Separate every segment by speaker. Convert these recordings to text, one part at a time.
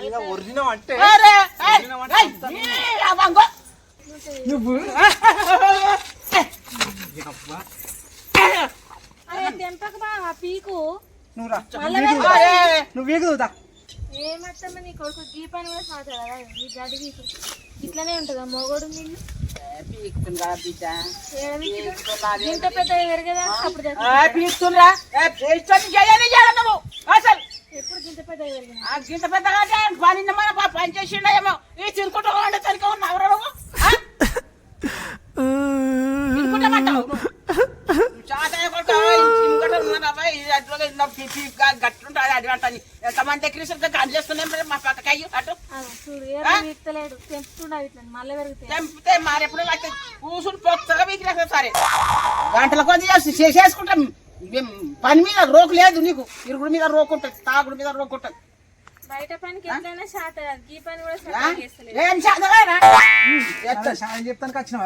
Speaker 1: ఇక ఒరిజినల్ అంటే
Speaker 2: ఈ.
Speaker 1: నువ్వు
Speaker 3: పీకు
Speaker 1: నువ్వు వీగుదా
Speaker 3: ఏమత్తమ్మ నీ కొడుకు గీ పని కూడా సాగుతుంది కదా నీ గడి పీకు ఇట్లనే ఉంటుందా మొగోడు నిన్ను. ఇంత పెద్ద పెరగదా అప్పుడు
Speaker 2: ఆ, గింత పెద్దగా పని మన పని చేసిండేమో. ఈ ఉండే తనక ఆ? తినుకుంటామంటావు నువ్వు. నువ్వు చాతనే కొడుకు, ఈ తినుకుంటూ ఉన్నావా? ఇది అట్లా ఇంత పి- పి- గా- గట్లుంటుంది అది అంటని. ఎంతమంది ఎక్కిరిసరికి గన్ చేస్తున్నాం మా పక్కకి అయ్యి అటు. తెంపితే మారెప్పుడు కూసుని పొత్తగా వీకినా సరే. గంటల చేసి చేసేసుకుంటాం. పని మీద రోకు లేదు నీకు. ఇరుగుడు మీద రోకు ఉంటుంది తాగుడు మీద రోకు ఉంటుంది
Speaker 3: బయట పనికి శాత పని కూడా
Speaker 2: ఏం
Speaker 1: వచ్చిన!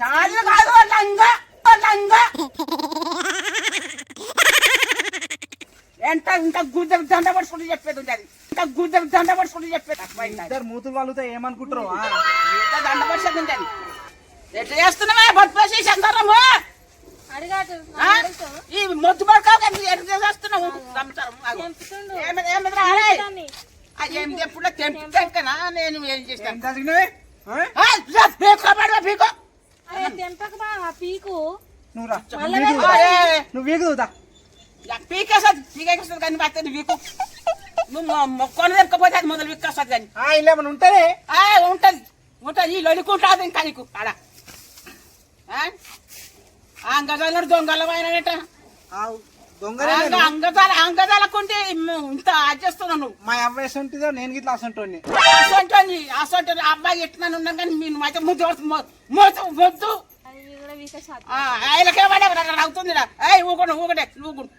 Speaker 2: చాలు కాదు లంగా లంగా. ఎంత ఇంత గుద్దలు దండ పడుచుకుంటూ చెప్పేది ఉంది అది. ఇంత గుద్దలు దండ పడుచుకుంటూ చెప్పేది?
Speaker 1: ఇద్దరు మూతులు వాళ్ళతో ఏమనుకుంటారు
Speaker 2: దండ పడిచేది ఉంది అది. ఎట్లా చేస్తున్నావా?
Speaker 3: అడిగాడు
Speaker 2: ఆ? ఈ మొద్దు?
Speaker 3: దాన్ని.
Speaker 2: ఆ ఏం ఎప్పుడో తెంపుతాకనా నేను ఏం చేస్తాను పీకో
Speaker 3: తెంపక పీకు.
Speaker 1: నువ్వు
Speaker 2: యా, పీకేస్తుంది పీకేస్తుంది కానీ పడుతుంది వీకు. నువ్వు మొక్కను తెంపకపోతే అది మొదలు విక్కేస్తుంది కానీ.
Speaker 1: ఆ ఇలా ఏమైనా ఉంటేనే
Speaker 2: ఆ, ఉంటది. ఉంటది. ఈ లొలికుంటుంది ఇంకా నీకు. ఆడ.
Speaker 1: ఆవు, దొంగనే నేను.
Speaker 2: అంగజాల అంగజాలకుంటే ఇంత ఆచేస్తున్నావు నువ్వు.
Speaker 1: మా అవ్వ ఎసంటిదో నేను గిట్లా అసంటోని
Speaker 2: అసంటోని అసంటోని అబ్బాయి ఎట్లా ఉన్నాం కానీ మీరు మధ్య ముద్దు మొద్దు మొద్దు ఆయనకే పడే అవుతుంది అయ్యి ఊకుండు ఊకటే ఊకుండు.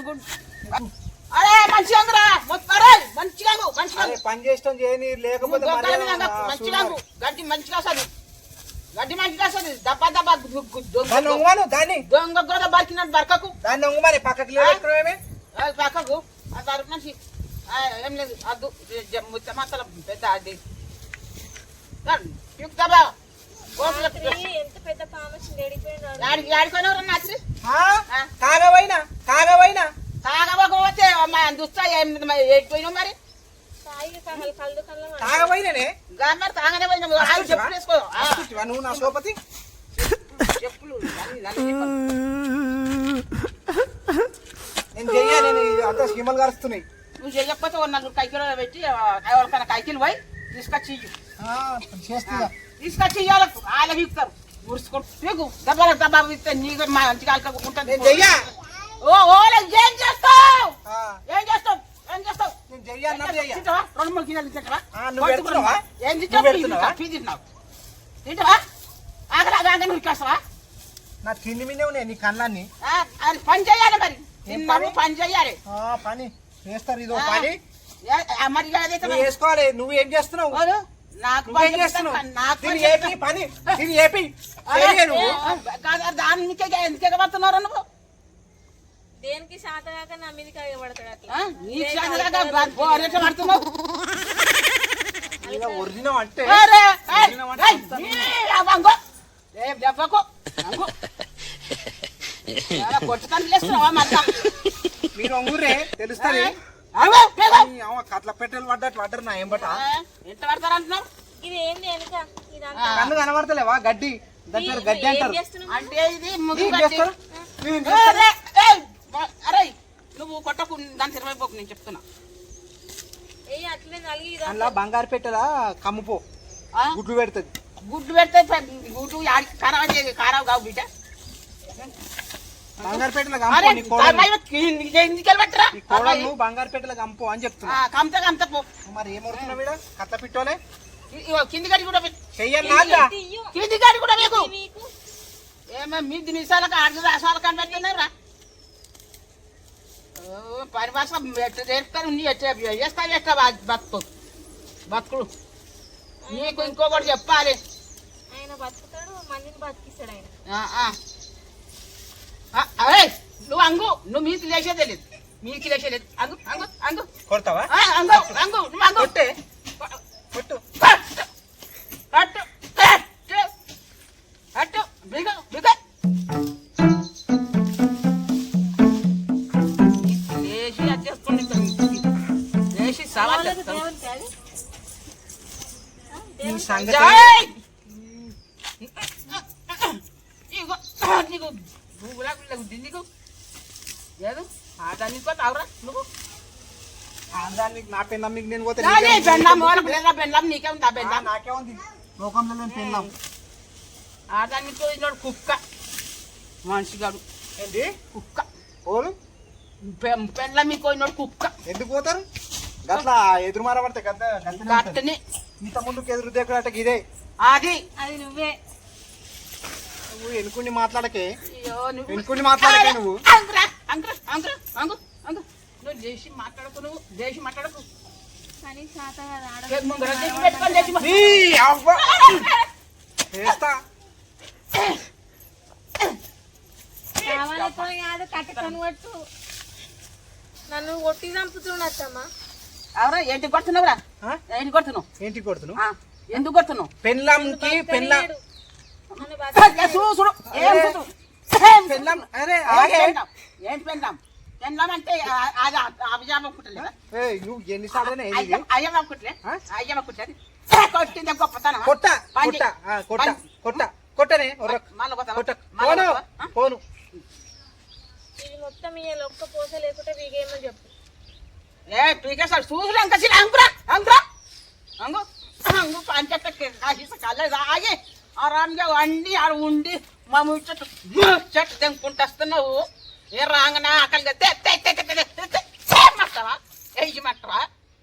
Speaker 2: గుడ్ అరే మంచిగా అరే మంచిగా మంచిగా.
Speaker 1: పని చేస్తాం చేయని లేకపోతే
Speaker 2: దొంగల మంచిగా మంచిగా వస్తుంది గడ్డి మంచిగా వస్తుంది దబ్బా దబ్బా
Speaker 1: దాన్ని ఒంగమాను దాన్ని
Speaker 2: దొంగ కూడా బరికినట్టు బరకకు
Speaker 1: దాన్ని ఒంగమాని పక్కకి
Speaker 2: పక్కకు ఆ నుంచి ఆ, ఏం లేదు అద్దు ముత్త మత్తల పెద్ద అది యుక్తబా
Speaker 1: కాగవైనా కాగవైనా
Speaker 2: అమ్మ దుస్తా ఏం ఎడిపోయినావు మరి తాగనే వేసుకో. ఆ,
Speaker 1: ఆస్తివా నువ్వు నా సోపతి?
Speaker 2: చెప్పులు.
Speaker 1: నేను చెయ్యా నేను అంతా సీమలు కరుస్తున్నాయి.
Speaker 2: నువ్వు చెయ్యకపోతే ఓ నలుగురు కైకిలో పెట్టి ఎవరికైనా కైకిలు పోయి తీసుకొచ్చి.
Speaker 1: చేస్తుందా
Speaker 2: తీసుకొచ్చి ఇయ్యాలి. వాళ్ళ వీక్తారు. మురుచుకుంటూ పీకు దెబ్బ వీక్తే నీకు మా మంచిగా ఉంటుంది ఓ ఓలే ఏం చేస్తావు?
Speaker 1: ఆ,
Speaker 2: ఏం చేస్తావు? ఏం చేస్తావు? రెండు మూడు కిలోలు తింటావా?
Speaker 1: ఆ, నువ్వు పెడుతున్నావా?
Speaker 2: ఏం
Speaker 1: నువ్వు
Speaker 2: తింటావు
Speaker 1: పెడుతున్నావా?
Speaker 2: పీ తింటున్నావు తింటావా? ఆగలా ఆగని ఉరికేస్తావా
Speaker 1: నా తిండి మీదే ఉన్నాయి నీ కళ్ళన్ని
Speaker 2: పని చేయాలి మరి.
Speaker 1: ఏం
Speaker 2: తిన్నావు
Speaker 1: పని?
Speaker 2: చేయాలి.
Speaker 1: ఆ, పని. చేస్తారు ఇదో పని.
Speaker 2: మరి
Speaker 1: వేసుకోవాలి నువ్వు ఏం చేస్తున్నావు?
Speaker 2: నాకు పని
Speaker 1: చేస్తున్నావు?
Speaker 2: నాకు పని
Speaker 1: ఏపి దీని
Speaker 2: ఎందుకు ఎగబడుతున్నారు నువ్వు.
Speaker 3: దేనికి శాత కాక నా మీదకి ఎగబడతాడు అట్లా?
Speaker 2: ఆ? నీ బ- బోరెట్ల పడుతున్నావు?
Speaker 1: అంటే.
Speaker 2: ఏ దెబ్బకు కొట్టుతాను లేస్తున్నావా మళ్ళా?
Speaker 1: మీరు ఒంగురే తెలుస్తుంది.
Speaker 2: పీకు.
Speaker 1: కట్ల పెట్టెలు పడ్డట్టు పడ్డరు నా ఏంబట
Speaker 2: ఆ, ఎంత పడతారు అంటున్నావు?
Speaker 3: ఇది ఇదంతా?
Speaker 1: కన్ను కనబడతలేవా? గడ్డి. దాని గడ్డి
Speaker 3: ఏం
Speaker 1: అంటారు.
Speaker 2: అంటే ఇది అరే నువ్వు కొట్టకు దాని తిరవై పోకు నేను చెప్తున్నా.
Speaker 1: అందులో బంగారు పెట్టెలా? కమ్ముపో? గుడ్లు పెడుతుంది.
Speaker 2: గుడ్డు పెడితే యాడికి ఖరాబ్ చేసి ఖరాబ్ కావు బిడ్డ. పెట్టరా.
Speaker 1: అని చెప్తున్నా.
Speaker 2: కమ్త కమ్త పో.
Speaker 1: మరి ఏమవుతున్నావు వీడ? కట్ల పిట్టోలే?
Speaker 2: కింది గడి కూడా. కింది గడి కూడా మీకు. ఏమో మీ నిమిషాలకు ఆరు రాసాలు కనిపెడుతున్నారా పరిభాష నేర్పుతారు నీ చేస్తా ఎట్లా బతుకు. బతుకుడు. నీకు ఇంకొకటి చెప్పాలి.
Speaker 3: ఆయన బతుకుతాడు మందిని బతికిస్తాడు ఆయన.
Speaker 2: ఆ, ఆ. ఆ, అరే నువ్వు అంగు. నువ్వు మీది లేచే తెలియదు మీకు లేచలేదు అంగు అంగు అంగు.
Speaker 1: కొడతావా?
Speaker 2: అంగు అంగు నువ్వు అంగు.
Speaker 1: కొట్టే.
Speaker 2: అట్టు అట్టు బిగ బిగ.
Speaker 1: సంగతి
Speaker 2: నీకు లేదు ఆదానికి పోతే అవరా నువ్వు.
Speaker 1: ఆంధ్రానికి నా పెళ్ళం మీకు నేను పోతే
Speaker 2: వాళ్ళకి లేదా బెండం నీకే ఉందా
Speaker 1: ఆ,
Speaker 2: బెండం
Speaker 1: నాకే ఉంది. లోకంలో నేను పెళ్ళాం.
Speaker 2: ఆదానికి పోయినోడు కుక్క. మనిషి గాడు
Speaker 1: ఏంటి?
Speaker 2: కుక్క.
Speaker 1: ఓలు
Speaker 2: పె- పెండ్లం మీకు పోయినోడు కుక్క.
Speaker 1: ఎందుకు పోతారు? గట్లా ఎదురు మారబడితే గద్ద గద్దెనే ఉంటది.
Speaker 2: గట్టని
Speaker 1: ఇంత ముందుకు ఎదురు దేకుడట ఇదే.
Speaker 2: అది
Speaker 3: అది నువ్వే.
Speaker 1: నువ్వు ఎనుకుని మాట్లాడకే.
Speaker 2: అయ్యో నువ్వు.
Speaker 1: ఎనుకుని మాట్లాడకే నువ్వు.
Speaker 2: చేసి మాట్లాడకు చేసి మాట్లాడకు.
Speaker 1: చేస్తా.
Speaker 3: కావాలతో కాదు కట్టుకొని కొట్టు నన్ను కొట్టి చంపుతున్నట్టమ్మా
Speaker 2: అవురా ఏంటి కొడుతున్నావురా
Speaker 1: ఆ?
Speaker 2: ఏంటి కొడుతున్నావు
Speaker 1: ఏంటి కొడుతున్నావు
Speaker 2: ఎందుకు కొడుతున్నావు
Speaker 1: పెళ్ళంకి పెళ్ళం.
Speaker 2: చూడు చూడు ఏం చూడు?
Speaker 1: పెళ్ళం అరే ఆగే
Speaker 2: పెండాం? ఏం పెండాం పెండాం అంటే ఆ- అది అభిజాబం కుట్టలేదా
Speaker 1: ఏయ్, నువ్వు ఎన్నిసార్లు
Speaker 2: అయ్యం అయ్యమ్మ కుట్టలే
Speaker 1: ఆ?
Speaker 2: అయ్యమ్మ కుట్టలేదు కొట్టిందే గొప్పతనం
Speaker 1: కొట్ట
Speaker 2: పంది.
Speaker 1: కొట్ట ఆ, కొట్ట
Speaker 2: పంది.
Speaker 1: కొట్ట కొట్టనే ఒర్ర.
Speaker 2: మళ్ళీ పోతావా?
Speaker 1: కొట్ట
Speaker 2: మళ్ళీ
Speaker 1: పోను
Speaker 2: పోతావా? ఆ?
Speaker 1: పోను
Speaker 3: ఇది మొత్తం ఒక్క పోస లేకుంటే వీగేమని చెప్పు
Speaker 2: ఏ పీకేసాడు చూసులు అంక చిన్న అంకురా అంకురా. అంగు అంగు పంచట్ట కాసిన కలేదు ఆగి. ఆరాంగా వండి ఆడ ఉండి మా ముచ్చట్టు ముచ్చట్టు తెంపుకుంటూ వస్తున్నావు. ఏ రాంగనా ఆకలిగా తె తె తె తె తె తె తె చేయమంటావా ఎయ్యమంటావా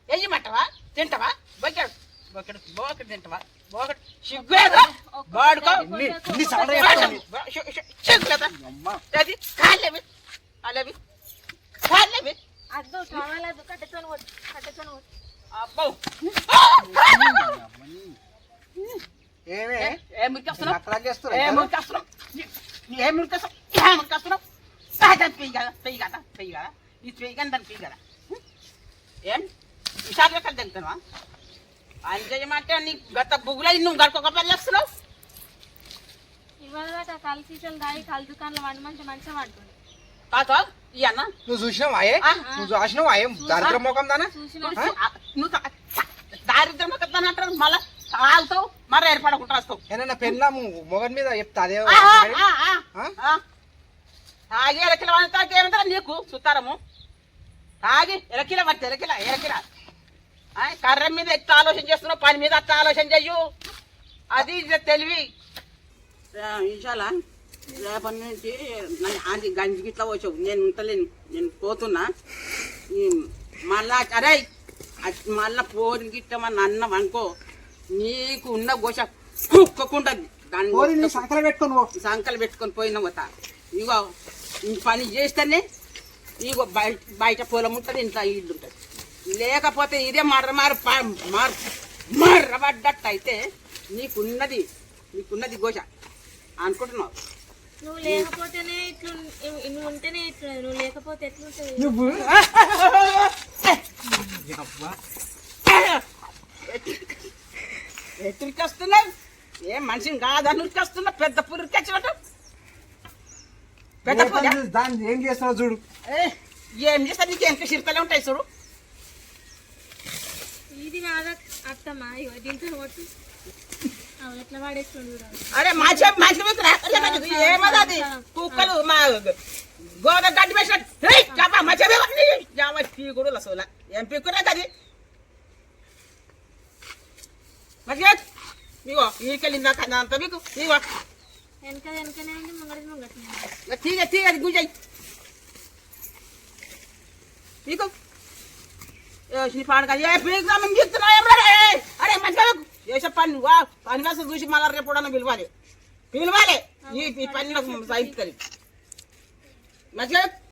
Speaker 2: ఎయ్యమంటావా తింటావా? బొక్కడు బొక్కడు బోకడు తింటావా? బోకడు సిగ్గులేదా వాడుకో? సిగ్గులేదా అది కాలేవి కాలేవి కాలేవి
Speaker 3: అద్దు కావాలద్దు కట్టెతోని కొట్టు కట్టెతోని కొట్టు
Speaker 2: అబ్బో
Speaker 1: ఏమే
Speaker 2: ఏం మురికేస్తున్నావు
Speaker 1: అట్లా చేస్తున్నా
Speaker 2: ఏం మురికేస్తున్నావు ఏం మురికేస్తున్నావు ఏం మురికేస్తున్నావు దాని పెయ్యి కదా పెయ్యి కదా పెయ్యి కదా ఇది పెయ్యి కానీ దాని పెయ్యి కదా ఏం విశాఖ ఎక్కడ తింటున్నావా ఆయన చేయమంటే నీ గత బుగులై నువ్వు గడుకొక పెళ్ళేస్తున్నావు
Speaker 3: ఇవాళ దాకా కళ్ళు సీసాలు దాగి కళ్ళు దుకాణంలో వండి మంచి మంచిగా పడుతుంది
Speaker 2: కాదు ఈ అన్న
Speaker 1: నువ్వు చూసినావా. నువ్వు చూసినావా ఏం దారిద్ర ముఖం దానా?
Speaker 2: నువ్వు దారిద్ర్యం కదా అంటారు. మళ్ళా తాగుతావు మరి ఏర్పడకుండా వస్తావు
Speaker 1: ఏదైనా పెళ్ళాము మొగన్ మీద చెప్తా అదే
Speaker 2: ఆ, ఆ, ఆ,
Speaker 1: ఆ?
Speaker 2: ఆ. తాగి ఎరకిల వంటాకి ఏమంటారా నీకు సుతారము తాగి ఎరకిల పట్టి ఎరకిల ఎరకిల కర్ర మీద ఎట్లా ఆలోచన చేస్తున్నావు? పని మీద అట్లా ఆలోచన చెయ్యు. అది ఇది తెలివి. ఇషాలా రేపటి నుంచి నన్ను ఆంటీ గంజి గిట్లా వచ్చావు నేను ఉంటలేను నేను పోతున్నా. ఈ మళ్ళా అరే మళ్ళా పోని గిట్టమని అన్నం అనుకో నీకు ఉన్న గోష కుక్కకుంటది. దాన్ని
Speaker 1: సంకల పెట్టుకొని.
Speaker 2: సంకలు పెట్టుకొని పోయిన పోత. ఇగో ఈ పని చేస్తేనే ఇగో బయట బయట పొలం ఉంటుంది ఇంట్లో ఇల్లు ఉంటుంది. లేకపోతే ఇదే మర్ర మారు మారు మర్రబడ్డట్టు అయితే నీకున్నది నీకున్నది గోష అనుకుంటున్నావు?
Speaker 3: నువ్వు లేకపోతేనే ఇట్లు నువ్వు ఉంటేనే ఇట్లు నువ్వు లేకపోతే ఎట్లుంటది?
Speaker 1: నువ్వు?
Speaker 2: వస్తున్నావు ఏం మనిషిని కాదని వస్తున్నా పెద్ద పురికి వచ్చినట్టు పెద్ద పురి
Speaker 1: దాన్ని ఏం చేస్తున్నావు చూడు.
Speaker 2: ఏ, ఏం చేస్తా నీకు ఎంత చిరుతలే ఉంటాయి చూడు.
Speaker 3: ఇది కాదా అత్తమ్మా? ఇగో
Speaker 2: అరే మంచి మంచి మీకు ఏమది అది కుక్కలు మా గోద గడ్డి వేసినట్టు మంచిగా పీకుడు లసోల ఏం పీకురా అది మంచిగా ఇగో ఈకెళ్ళిందా కన్నా అంత మీకు ఇగో
Speaker 3: వెనక వెనకనే ఉంది ముంగడి ముంగట్నే ఉంది.
Speaker 2: ఇక తీగ తీగ అది గుంజాయి మీకు నీ పాడు కదా ఏ పీకు మేము చెప్తున్నా అరే మంచిగా చేసే పని వా పని వేసం చూసి మళ్ళీ రేపు కూడా పిలవాలి. పిలవాలి. ఈ ఈ పని నాకు సైపుతుంది మంచిగా